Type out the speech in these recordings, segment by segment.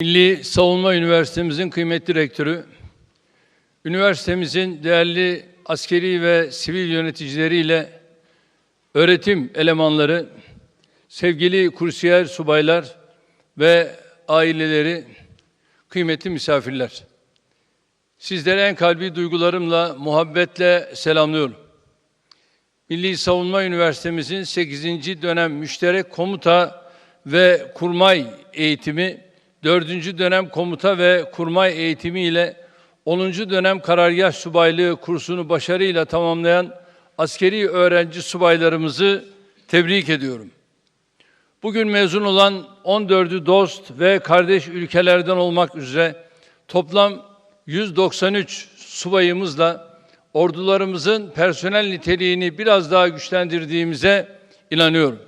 Milli Savunma Üniversitemizin kıymetli rektörü, üniversitemizin değerli askeri ve sivil yöneticileriyle öğretim elemanları, sevgili kursiyer subaylar ve aileleri, kıymetli misafirler. Sizlere en kalbi duygularımla, muhabbetle selamlıyorum. Milli Savunma Üniversitemizin 8. dönem müşterek komuta ve kurmay eğitimi 4. dönem komuta ve kurmay eğitimi ile 10. dönem karargah subaylığı kursunu başarıyla tamamlayan askeri öğrenci subaylarımızı tebrik ediyorum. Bugün mezun olan 14'ü dost ve kardeş ülkelerden olmak üzere toplam 193 subayımızla ordularımızın personel niteliğini biraz daha güçlendirdiğimize inanıyorum.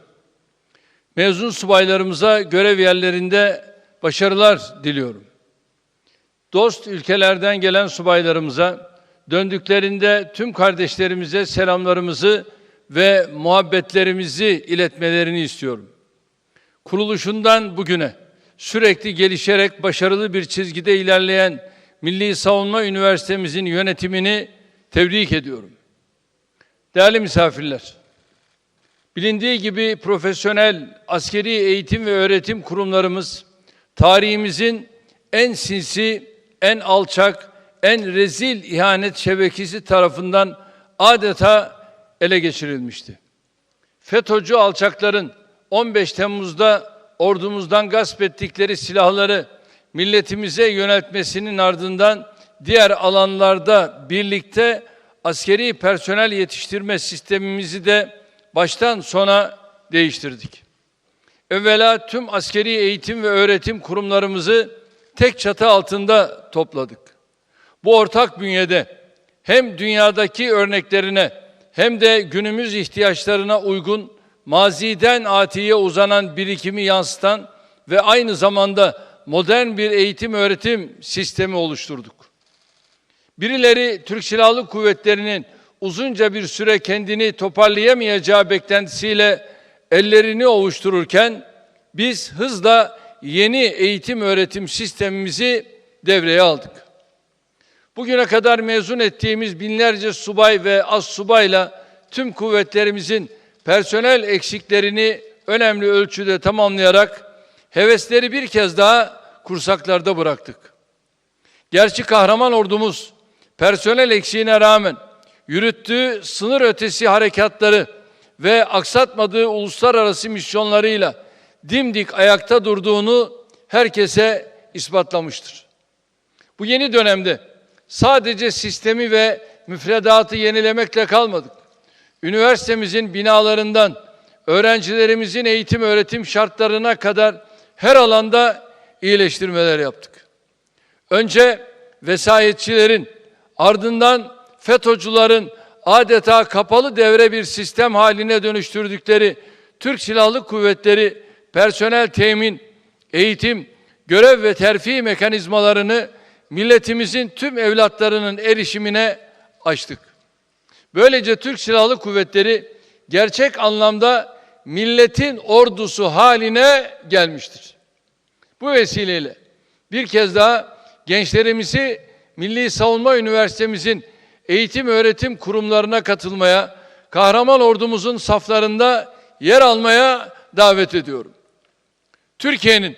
Mezun subaylarımıza görev yerlerinde başarılar diliyorum. Dost ülkelerden gelen subaylarımıza döndüklerinde tüm kardeşlerimize selamlarımızı ve muhabbetlerimizi iletmelerini istiyorum. Kuruluşundan bugüne sürekli gelişerek başarılı bir çizgide ilerleyen Milli Savunma Üniversitemizin yönetimini tebrik ediyorum. Değerli misafirler, bilindiği gibi profesyonel askeri eğitim ve öğretim kurumlarımız tarihimizin en sinsi, en alçak, en rezil ihanet şebekesi tarafından adeta ele geçirilmişti. FETÖ'cü alçakların 15 Temmuz'da ordumuzdan gasp ettikleri silahları milletimize yöneltmesinin ardından diğer alanlarda birlikte askeri personel yetiştirme sistemimizi de baştan sona değiştirdik. Evvela tüm askeri eğitim ve öğretim kurumlarımızı tek çatı altında topladık. Bu ortak bünyede hem dünyadaki örneklerine hem de günümüz ihtiyaçlarına uygun maziden atiye uzanan birikimi yansıtan ve aynı zamanda modern bir eğitim öğretim sistemi oluşturduk. Birileri Türk Silahlı Kuvvetleri'nin uzunca bir süre kendini toparlayamayacağı beklentisiyle ellerini ovuştururken biz hızla yeni eğitim öğretim sistemimizi devreye aldık. Bugüne kadar mezun ettiğimiz binlerce subay ve az subayla tüm kuvvetlerimizin personel eksiklerini önemli ölçüde tamamlayarak hevesleri bir kez daha kursaklarda bıraktık. Gerçi kahraman ordumuz personel eksiğine rağmen yürüttüğü sınır ötesi harekatları ve aksatmadığı uluslararası misyonlarıyla dimdik ayakta durduğunu herkese ispatlamıştır. Bu yeni dönemde sadece sistemi ve müfredatı yenilemekle kalmadık. Üniversitemizin binalarından öğrencilerimizin eğitim öğretim şartlarına kadar her alanda iyileştirmeler yaptık. Önce vesayetçilerin ardından FETÖ'cülerin adeta kapalı devre bir sistem haline dönüştürdükleri Türk Silahlı Kuvvetleri personel temin, eğitim, görev ve terfi mekanizmalarını milletimizin tüm evlatlarının erişimine açtık. Böylece Türk Silahlı Kuvvetleri gerçek anlamda milletin ordusu haline gelmiştir. Bu vesileyle bir kez daha gençlerimizi Milli Savunma Üniversitemizin eğitim öğretim kurumlarına katılmaya, kahraman ordumuzun saflarında yer almaya davet ediyorum. Türkiye'nin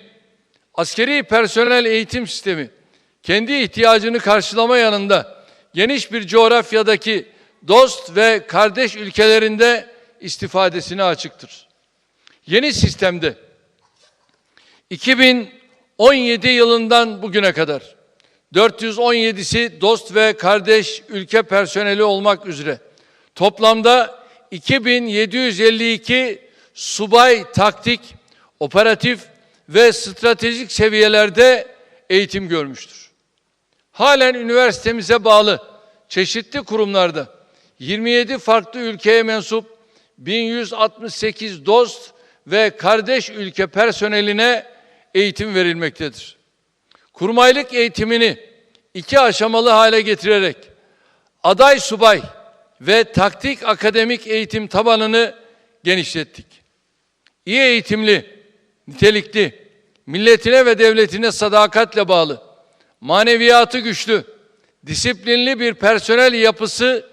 askeri personel eğitim sistemi kendi ihtiyacını karşılama yanında geniş bir coğrafyadaki dost ve kardeş ülkelerinde istifadesine açıktır. Yeni sistemde 2017 yılından bugüne kadar 417'si dost ve kardeş ülke personeli olmak üzere toplamda 2752 subay taktik, operatif ve stratejik seviyelerde eğitim görmüştür. Halen üniversitemize bağlı çeşitli kurumlarda 27 farklı ülkeye mensup 1168 dost ve kardeş ülke personeline eğitim verilmektedir. Kurmaylık eğitimini iki aşamalı hale getirerek aday subay ve taktik akademik eğitim tabanını genişlettik. İyi eğitimli, nitelikli, milletine ve devletine sadakatle bağlı, maneviyatı güçlü, disiplinli bir personel yapısı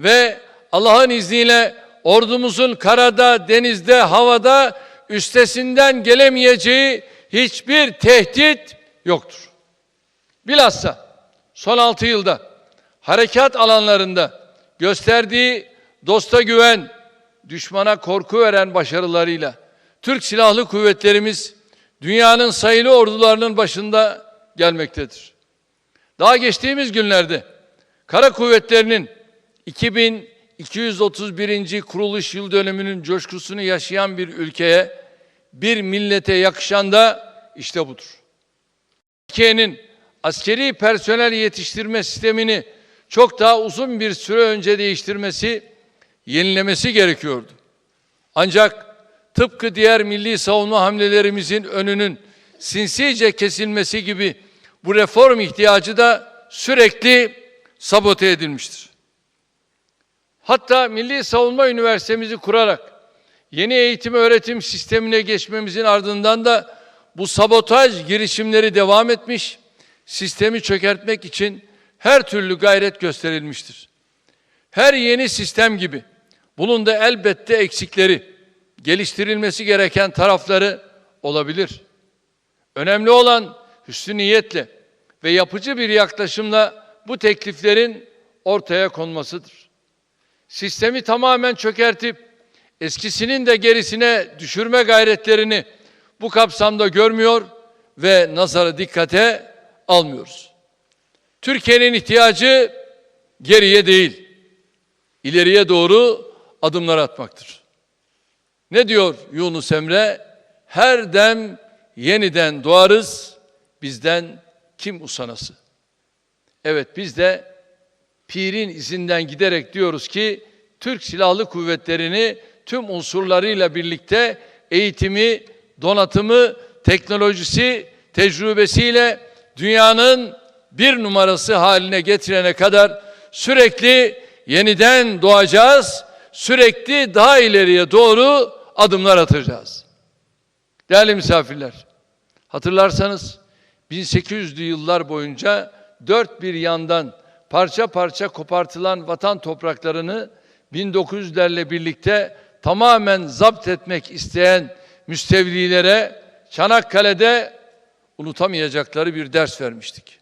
ve Allah'ın izniyle ordumuzun karada, denizde, havada üstesinden gelemeyeceği hiçbir tehdit yoktur. Bilhassa son 6 yılda harekat alanlarında gösterdiği dosta güven, düşmana korku veren başarılarıyla Türk Silahlı Kuvvetlerimiz dünyanın sayılı ordularının başında gelmektedir. Daha geçtiğimiz günlerde Kara Kuvvetleri'nin 2231. kuruluş yıl dönümünün coşkusunu yaşayan bir ülkeye, bir millete yakışan da işte budur. Türkiye'nin askeri personel yetiştirme sistemini çok daha uzun bir süre önce değiştirmesi, yenilemesi gerekiyordu. Ancak tıpkı diğer milli savunma hamlelerimizin önünün sinsice kesilmesi gibi bu reform ihtiyacı da sürekli sabote edilmiştir. Hatta Milli Savunma Üniversitemizi kurarak yeni eğitim öğretim sistemine geçmemizin ardından da bu sabotaj girişimleri devam etmiş, sistemi çökertmek için her türlü gayret gösterilmiştir. Her yeni sistem gibi bunun da elbette eksikleri, geliştirilmesi gereken tarafları olabilir. Önemli olan hüsnü niyetle ve yapıcı bir yaklaşımla bu tekliflerin ortaya konmasıdır. Sistemi tamamen çökertip eskisinin de gerisine düşürme gayretlerini bu kapsamda görmüyor ve nazarı dikkate almıyoruz. Türkiye'nin ihtiyacı geriye değil, ileriye doğru adımlar atmaktır. Ne diyor Yunus Emre? Her dem yeniden doğarız, bizden kim usanası? Evet biz de pirin izinden giderek diyoruz ki Türk Silahlı Kuvvetleri'ni tüm unsurlarıyla birlikte eğitimi, donatımı, teknolojisi, tecrübesiyle dünyanın bir numarası haline getirene kadar sürekli yeniden doğacağız, sürekli daha ileriye doğru adımlar atacağız. Değerli misafirler, hatırlarsanız 1800'lü yıllar boyunca dört bir yandan parça parça kopartılan vatan topraklarını 1900'lerle birlikte tamamen zapt etmek isteyen müstevlilere Çanakkale'de unutamayacakları bir ders vermiştik.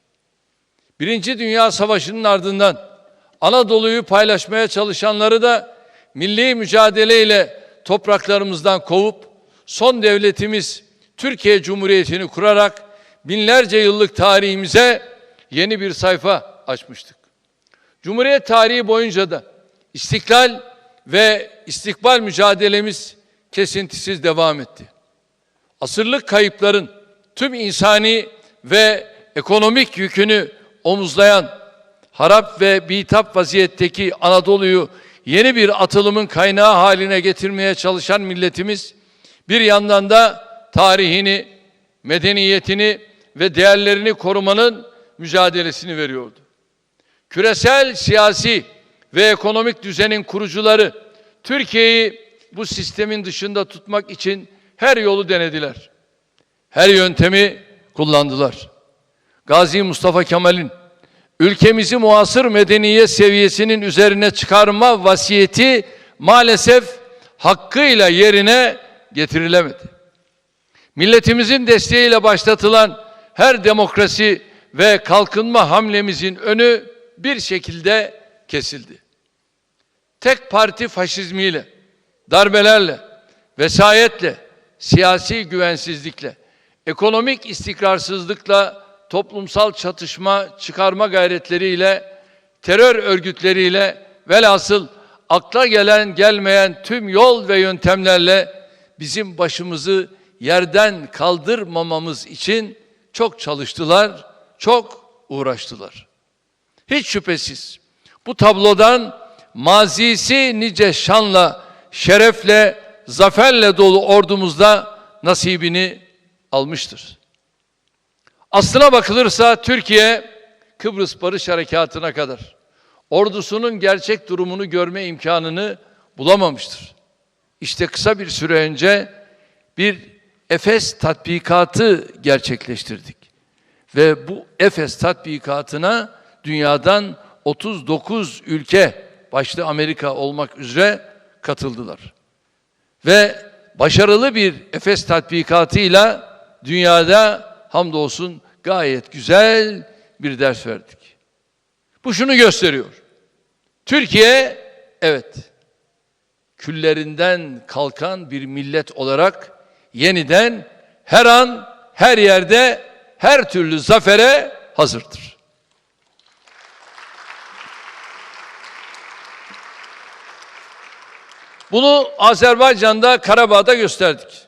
Birinci Dünya Savaşı'nın ardından Anadolu'yu paylaşmaya çalışanları da milli mücadeleyle topraklarımızdan kovup son devletimiz Türkiye Cumhuriyeti'ni kurarak binlerce yıllık tarihimize yeni bir sayfa açmıştık. Cumhuriyet tarihi boyunca da istiklal ve istikbal mücadelemiz kesintisiz devam etti. Asırlık kayıpların tüm insani ve ekonomik yükünü omuzlayan harap ve bitap vaziyetteki Anadolu'yu yeni bir atılımın kaynağı haline getirmeye çalışan milletimiz bir yandan da tarihini, medeniyetini ve değerlerini korumanın mücadelesini veriyordu. Küresel siyasi ve ekonomik düzenin kurucuları Türkiye'yi bu sistemin dışında tutmak için her yolu denediler. Her yöntemi kullandılar. Gazi Mustafa Kemal'in ülkemizi muasır medeniyet seviyesinin üzerine çıkarma vasiyeti maalesef hakkıyla yerine getirilemedi. Milletimizin desteğiyle başlatılan her demokrasi ve kalkınma hamlemizin önü bir şekilde kesildi. Tek parti faşizmiyle, darbelerle, vesayetle, siyasi güvensizlikle, ekonomik istikrarsızlıkla, toplumsal çatışma çıkarma gayretleriyle, terör örgütleriyle velhasıl akla gelen gelmeyen tüm yol ve yöntemlerle bizim başımızı yerden kaldırmamamız için çok çalıştılar, çok uğraştılar. Hiç şüphesiz bu tablodan mazisi nice şanla, şerefle, zaferle dolu ordumuzda nasibini almıştır. Aslına bakılırsa Türkiye Kıbrıs Barış Harekatı'na kadar ordusunun gerçek durumunu görme imkanını bulamamıştır. İşte kısa bir süre önce bir Efes tatbikatı gerçekleştirdik. Ve bu Efes tatbikatına dünyadan 39 ülke başta Amerika olmak üzere katıldılar. Ve başarılı bir Efes tatbikatıyla dünyada hamdolsun gayet güzel bir ders verdik. Bu şunu gösteriyor. Türkiye evet küllerinden kalkan bir millet olarak yeniden her an her yerde her türlü zafere hazırdır. Bunu Azerbaycan'da, Karabağ'da gösterdik.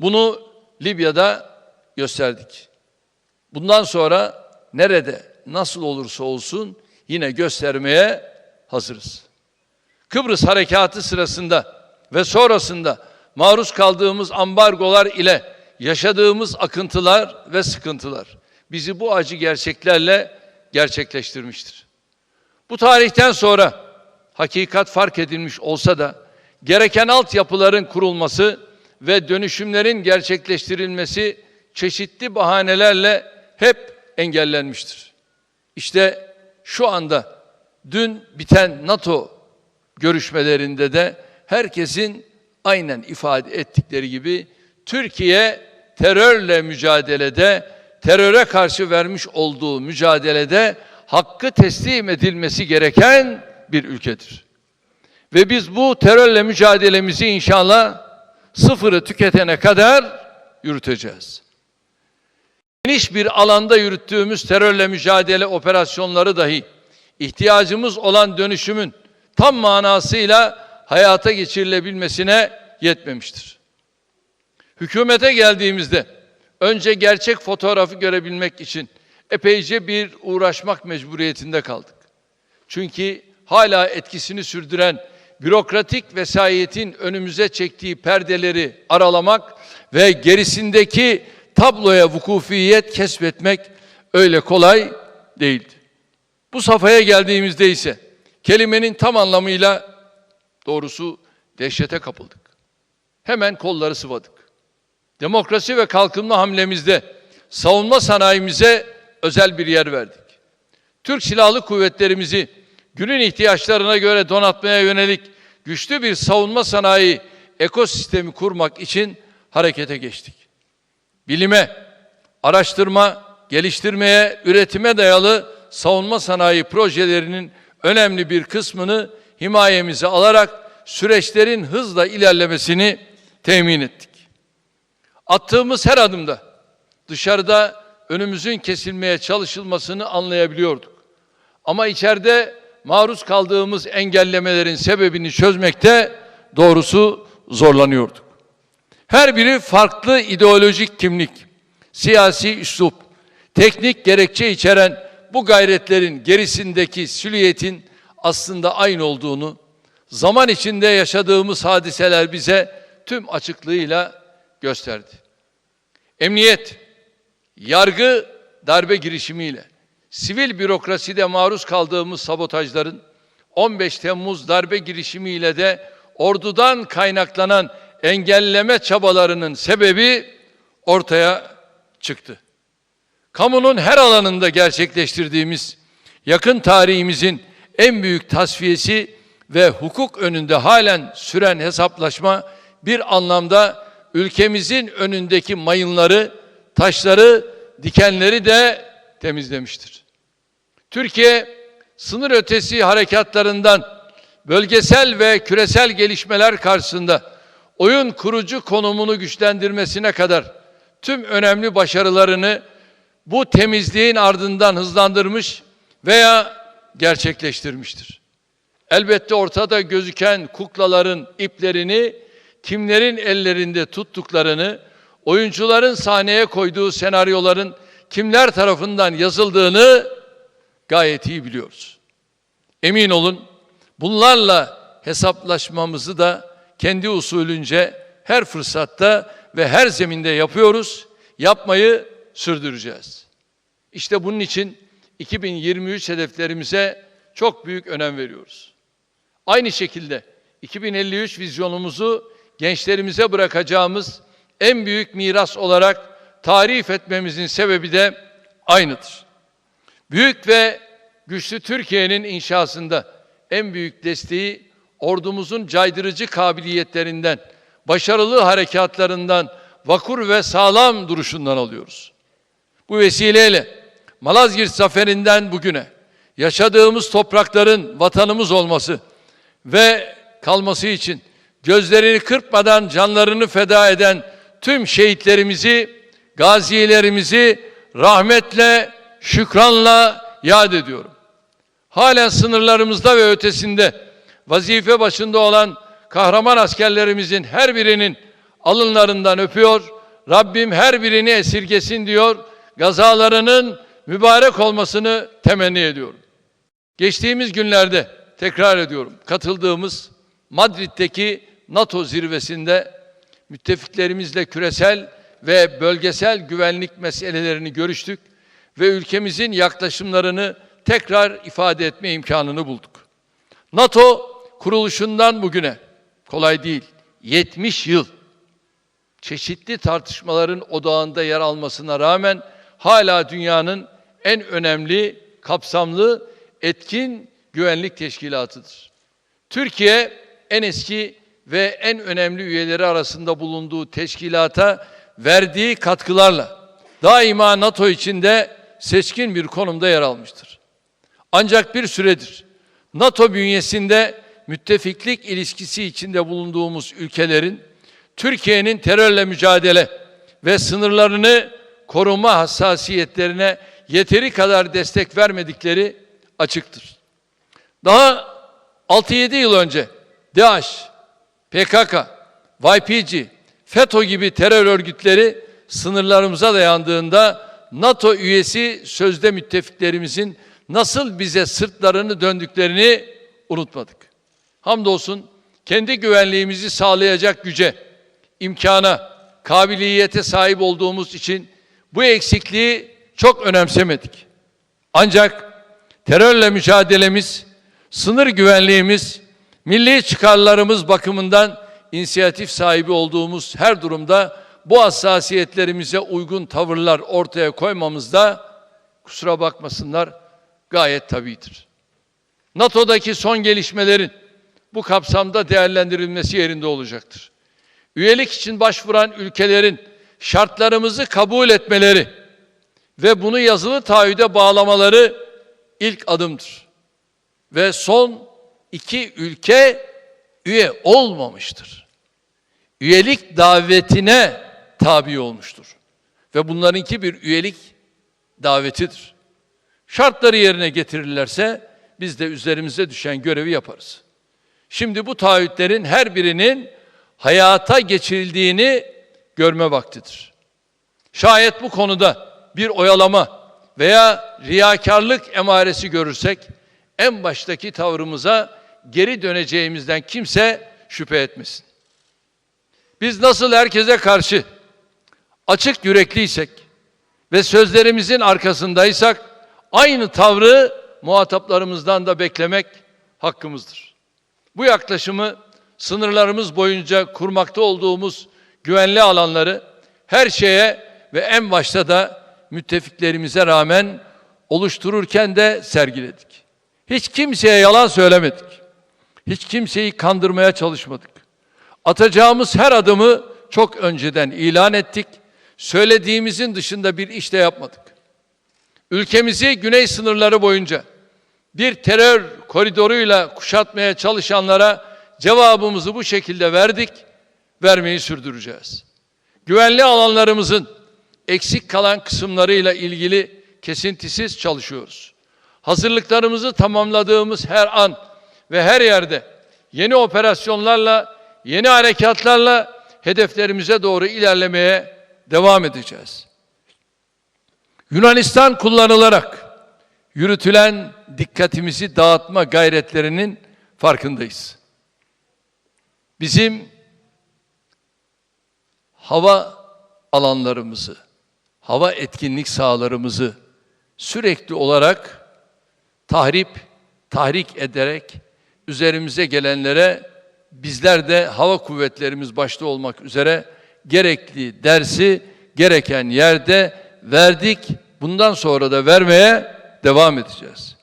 Bunu Libya'da gösterdik. Bundan sonra nerede, nasıl olursa olsun yine göstermeye hazırız. Kıbrıs harekatı sırasında ve sonrasında maruz kaldığımız ambargolar ile yaşadığımız akıntılar ve sıkıntılar bizi bu acı gerçeklerle gerçekleştirmiştir. Bu tarihten sonra hakikat fark edilmiş olsa da gereken altyapıların kurulması ve dönüşümlerin gerçekleştirilmesi çeşitli bahanelerle hep engellenmiştir. İşte şu anda dün biten NATO görüşmelerinde de herkesin aynen ifade ettikleri gibi Türkiye terörle mücadelede, teröre karşı vermiş olduğu mücadelede hakkı teslim edilmesi gereken bir ülkedir. Ve biz bu terörle mücadelemizi inşallah sıfırı tüketene kadar yürüteceğiz. Geniş bir alanda yürüttüğümüz terörle mücadele operasyonları dahi ihtiyacımız olan dönüşümün tam manasıyla hayata geçirilebilmesine yetmemiştir. Hükümete geldiğimizde önce gerçek fotoğrafı görebilmek için epeyce bir uğraşmak mecburiyetinde kaldık. Çünkü hala etkisini sürdüren bürokratik vesayetin önümüze çektiği perdeleri aralamak ve gerisindeki tabloya vukufiyet kesbetmek öyle kolay değildi. Bu safhaya geldiğimizde ise kelimenin tam anlamıyla doğrusu dehşete kapıldık. Hemen kolları sıvadık. Demokrasi ve kalkınma hamlemizde savunma sanayimize özel bir yer verdik. Türk Silahlı Kuvvetlerimizi günün ihtiyaçlarına göre donatmaya yönelik güçlü bir savunma sanayi ekosistemi kurmak için harekete geçtik. Bilime, araştırma, geliştirmeye, üretime dayalı savunma sanayi projelerinin önemli bir kısmını himayemize alarak süreçlerin hızla ilerlemesini temin ettik. Attığımız her adımda dışarıda önümüzün kesilmeye çalışılmasını anlayabiliyorduk. Ama içeride maruz kaldığımız engellemelerin sebebini çözmekte doğrusu zorlanıyorduk. Her biri farklı ideolojik kimlik, siyasi üslup, teknik gerekçe içeren bu gayretlerin gerisindeki sülüyetin aslında aynı olduğunu, zaman içinde yaşadığımız hadiseler bize tüm açıklığıyla gösterdi. Emniyet, yargı darbe girişimiyle, sivil bürokraside maruz kaldığımız sabotajların 15 Temmuz darbe girişimiyle de ordudan kaynaklanan engelleme çabalarının sebebi ortaya çıktı. Kamunun her alanında gerçekleştirdiğimiz yakın tarihimizin en büyük tasfiyesi ve hukuk önünde halen süren hesaplaşma bir anlamda ülkemizin önündeki mayınları, taşları, dikenleri de temizlemiştir. Türkiye sınır ötesi harekatlarından bölgesel ve küresel gelişmeler karşısında oyun kurucu konumunu güçlendirmesine kadar tüm önemli başarılarını bu temizliğin ardından hızlandırmış veya gerçekleştirmiştir. Elbette ortada gözüken kuklaların iplerini kimlerin ellerinde tuttuklarını, oyuncuların sahneye koyduğu senaryoların kimler tarafından yazıldığını gayet iyi biliyoruz. Emin olun bunlarla hesaplaşmamızı da kendi usulünce her fırsatta ve her zeminde yapıyoruz. Yapmayı sürdüreceğiz. İşte bunun için 2023 hedeflerimize çok büyük önem veriyoruz. Aynı şekilde 2053 vizyonumuzu gençlerimize bırakacağımız en büyük miras olarak tarif etmemizin sebebi de aynıdır. Büyük ve güçlü Türkiye'nin inşasında en büyük desteği ordumuzun caydırıcı kabiliyetlerinden, başarılı harekatlarından, vakur ve sağlam duruşundan alıyoruz. Bu vesileyle Malazgirt zaferinden bugüne yaşadığımız toprakların vatanımız olması ve kalması için gözlerini kırpmadan canlarını feda eden tüm şehitlerimizi, gazilerimizi rahmetle, şükranla yad ediyorum. Halen sınırlarımızda ve ötesinde vazife başında olan kahraman askerlerimizin her birinin alınlarından öpüyor. Rabbim her birini esirgesin diyor. Gazalarının mübarek olmasını temenni ediyorum. Geçtiğimiz günlerde tekrar ediyorum katıldığımız Madrid'deki NATO zirvesinde müttefiklerimizle küresel ve bölgesel güvenlik meselelerini görüştük ve ülkemizin yaklaşımlarını tekrar ifade etme imkanını bulduk. NATO kuruluşundan bugüne kolay değil 70 yıl çeşitli tartışmaların odağında yer almasına rağmen hala dünyanın en önemli, kapsamlı, etkin güvenlik teşkilatıdır. Türkiye en eski ve en önemli üyeleri arasında bulunduğu teşkilata verdiği katkılarla daima NATO içinde seçkin bir konumda yer almıştır. Ancak bir süredir NATO bünyesinde müttefiklik ilişkisi içinde bulunduğumuz ülkelerin Türkiye'nin terörle mücadele ve sınırlarını koruma hassasiyetlerine yeteri kadar destek vermedikleri açıktır. Daha 6-7 yıl önce DAEŞ, PKK, YPG, FETÖ gibi terör örgütleri sınırlarımıza dayandığında NATO üyesi sözde müttefiklerimizin nasıl bize sırtlarını döndüklerini unutmadık. Hamdolsun kendi güvenliğimizi sağlayacak güce, imkana, kabiliyete sahip olduğumuz için bu eksikliği çok önemsemedik. Ancak terörle mücadelemiz, sınır güvenliğimiz, milli çıkarlarımız bakımından inisiyatif sahibi olduğumuz her durumda bu hassasiyetlerimize uygun tavırlar ortaya koymamızda kusura bakmasınlar gayet tabidir. NATO'daki son gelişmelerin bu kapsamda değerlendirilmesi yerinde olacaktır. Üyelik için başvuran ülkelerin şartlarımızı kabul etmeleri ve bunu yazılı taahhüde bağlamaları ilk adımdır. Ve son iki ülke üye olmamıştır. Üyelik davetine tabi olmuştur. Ve bunlarınki bir üyelik davetidir. Şartları yerine getirirlerse biz de üzerimize düşen görevi yaparız. Şimdi bu taahhütlerin her birinin hayata geçirildiğini görme vaktidir. Şayet bu konuda bir oyalama veya riyakarlık emaresi görürsek en baştaki tavrımıza geri döneceğimizden kimse şüphe etmesin. Biz nasıl herkese karşı açık yürekliysek ve sözlerimizin arkasındaysak aynı tavrı muhataplarımızdan da beklemek hakkımızdır. Bu yaklaşımı sınırlarımız boyunca kurmakta olduğumuz güvenli alanları her şeye ve en başta da müttefiklerimize rağmen oluştururken de sergiledik. Hiç kimseye yalan söylemedik. Hiç kimseyi kandırmaya çalışmadık. Atacağımız her adımı çok önceden ilan ettik. Söylediğimizin dışında bir iş de yapmadık. Ülkemizi güney sınırları boyunca bir terör koridoruyla kuşatmaya çalışanlara cevabımızı bu şekilde verdik, vermeyi sürdüreceğiz. Güvenli alanlarımızın eksik kalan kısımlarıyla ilgili kesintisiz çalışıyoruz. Hazırlıklarımızı tamamladığımız her an ve her yerde yeni operasyonlarla, yeni harekatlarla hedeflerimize doğru ilerlemeye devam edeceğiz. Yunanistan kullanılarak yürütülen dikkatimizi dağıtma gayretlerinin farkındayız. Bizim hava alanlarımızı, hava etkinlik sahalarımızı sürekli olarak tahrip, tahrik ederek üzerimize gelenlere bizler de hava kuvvetlerimiz başta olmak üzere gerekli dersi gereken yerde verdik. Bundan sonra da vermeye devam edeceğiz.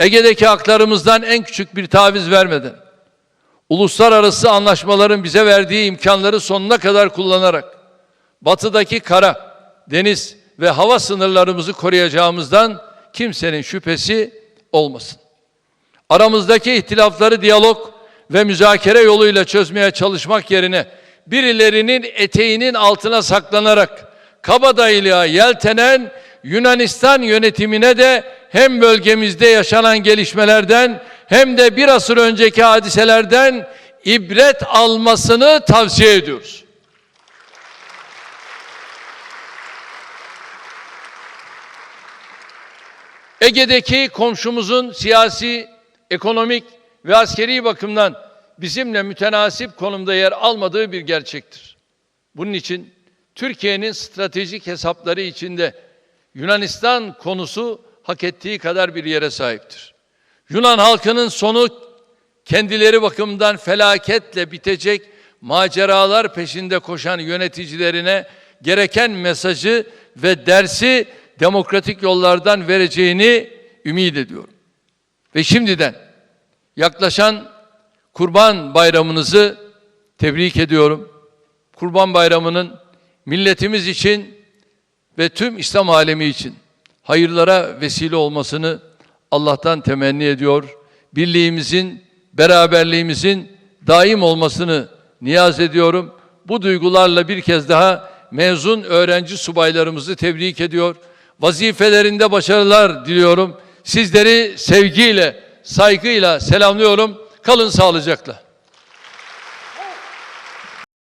Ege'deki haklarımızdan en küçük bir taviz vermeden, uluslararası anlaşmaların bize verdiği imkanları sonuna kadar kullanarak, batıdaki kara, deniz ve hava sınırlarımızı koruyacağımızdan kimsenin şüphesi olmasın. Aramızdaki ihtilafları diyalog ve müzakere yoluyla çözmeye çalışmak yerine birilerinin eteğinin altına saklanarak kabadayılığa yeltenen Yunanistan yönetimine de hem bölgemizde yaşanan gelişmelerden hem de bir asır önceki hadiselerden ibret almasını tavsiye ediyoruz. Ege'deki komşumuzun siyasi, ekonomik ve askeri bakımdan bizimle mütenasip konumda yer almadığı bir gerçektir. Bunun için Türkiye'nin stratejik hesapları içinde Yunanistan konusu hak ettiği kadar bir yere sahiptir. Yunan halkının sonu kendileri bakımından felaketle bitecek maceralar peşinde koşan yöneticilerine gereken mesajı ve dersi demokratik yollardan vereceğini ümit ediyorum. Ve şimdiden yaklaşan Kurban Bayramınızı tebrik ediyorum. Kurban Bayramı'nın milletimiz için ve tüm İslam alemi için hayırlara vesile olmasını Allah'tan temenni ediyor. Birliğimizin, beraberliğimizin daim olmasını niyaz ediyorum. Bu duygularla bir kez daha mezun öğrenci subaylarımızı tebrik ediyor. Vazifelerinde başarılar diliyorum. Sizleri sevgiyle, saygıyla selamlıyorum. Kalın sağlıcakla.